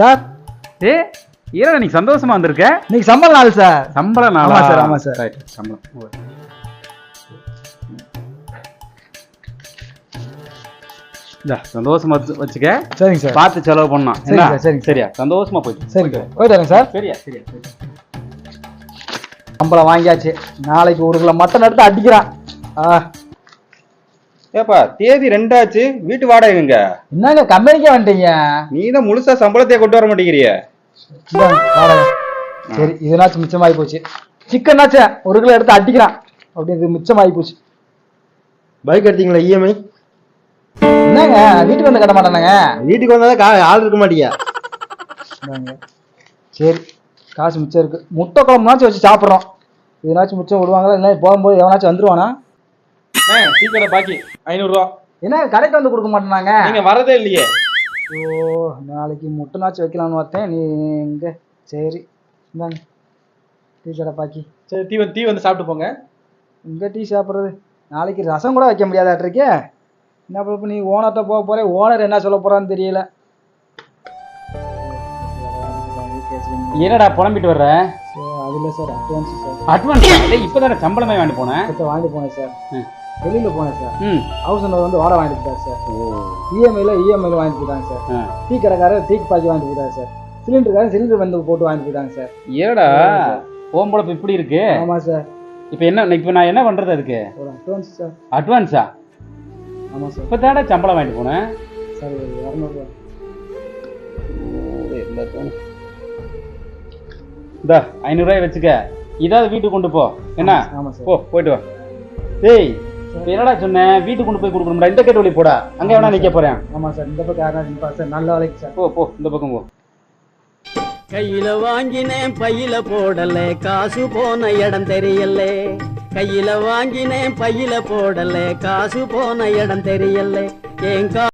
Sir? ஏ ஏன்னா நீ சந்தோஷமா வந்திருக்க? இன்னைக்கு சம்பள நாள் சார். சம்பளம் நாளா? ஆமா சார், ஆமா சார். Right, சம்பளம். இந்தா, சந்தோஷமா வச்சு- வச்சுக்க. சரிங்க சார். பார்த்து செலவு பண்ணோம் சரிங்க சார், சரிங்க சார். சரியா? சந்தோஷமா போயிட்டு சரிங்க சார். போயிட்டு சார். சரியா சரியா சரி. சம்பளம் வாங்கியாச்சு. நாளைக்கு ஒரு கிலோ மட்டன் எடுத்து அடிக்கிறான். ஆ. ஏப்பா தேதி ரெண்டாச்சு வீட்டு வாடகைங்க என்னங்க கம்பெனிக்கே வந்துட்டீங்க? நீ தான் முழுசா சம்பளத்தையே கொண்டு வர மாட்டேங்கிறிய. சரி இதுனாச்சும் மிச்சமாகி போச்சு. சிக்கன்னாச்சும் ஒரு கிலோ எடுத்து அடிக்கிறான். அப்படி இது மிச்சமாகி போச்சு. பைக் எடுத்தீங்களா இஎம்ஐ என்னங்க வீட்டுக்கு வந்து கட்ட மாட்டானுங்க? வீட்டுக்கு வந்தாதான் கா ஆள் இருக்க மாட்டியா? இந்தாங்க. சரி காசு மிச்சம் இருக்கு. முட்டை குழம்புனாச்சும் வச்சு சாப்பிட்றோம். இதுனாச்சும் மிச்சம் விடுவாங்களா இல்லை போகும்போது எவனாச்சும் வந்துருவானா? டீ கடை பாக்கி. ஐநூறுரூவா என்ன கடைக்கு வந்து கொடுக்க மாட்டேனாங்க நீங்க வரதே இல்லையே. ஓ நாளைக்கு முட்டைனாச்சும் வைக்கலாம்னு பார்த்தேன். நீ எங்க சரி. இந்தாங்க. டீ கடை பாக்கி. சரி டீ வந்து டீ வந்து சாப்பிட்டு போங்க. எங்க டீ சாப்பிட்றது? நாளைக்கு ரசம் கூட வைக்க முடியாதாட்டிருக்கே என்ன பண்ண நீ ஓனர்கிட்ட போக போற? ஓனர் என்ன சொல்ல போறான்னு தெரியல. என்னடா புலம்பிட்டு வர்ற? சார் அதில் சார் அட்வான்ஸ் சார் அட்வான்ஸ் இல்லை இப்பதானே சம்பளமே வாங்கிட்டு போனேன் கிட்ட வாங்கிட்டு போனேன் சார். வெளியில் போனேன் சார் ஹவுஸ் ஓனர் வந்து வாடகை வாங்கிட்டு போயிட்டார் சார் இஎம்ஐல இஎம்ஐல வாங்கிட்டு போயிட்டாங்க சார். டீ கடைக்காரர் டீக்கு பாக்கி வாங்கிட்டு போயிட்டாரு சார் சிலிண்டருக்காரர் சிலிண்டர் வந்து போட்டு வாங்கிட்டு போயிட்டாங்க சார் ஏடா? ஓம்பளப்பு இப்படி இருக்கு? ஆமாம் சார் இப்போ என்ன இப்போ நான் என்ன பண்றது அதுக்கு? ஒரு அட்வான்ஸ் சார் அட்வான்ஸா ஆமாம் சார் இப்போ தானே சம்பளம் வாங்கிட்டு போனேன் சார் இரநூறுவா இந்த ஐநூறுரூவாய் வச்சுக்க. இதாவது வீட்டுக்கு கொண்டு போ. என்ன? போ போயிட்டு வா. டேய் என்னடா சொன்னேன் வீட்டுக்கு கொண்டு போய் கொடுக்கணும்டா. இந்த கேட்டு வழி போடா. அங்க வேணா நிக்க போறேன்? ஆமாம் சார். இந்த பக்கம் யாரா நிற்பா சார்? நல்ல வேலைக்கு சார். போ போ இந்த பக்கம் போ. கையில வாங்கினேன் பையில போடல. காசு போன இடம் தெரியல. கையில வாங்கினேன் பையில போடல. காசு போன இடம் தெரியல. என் கா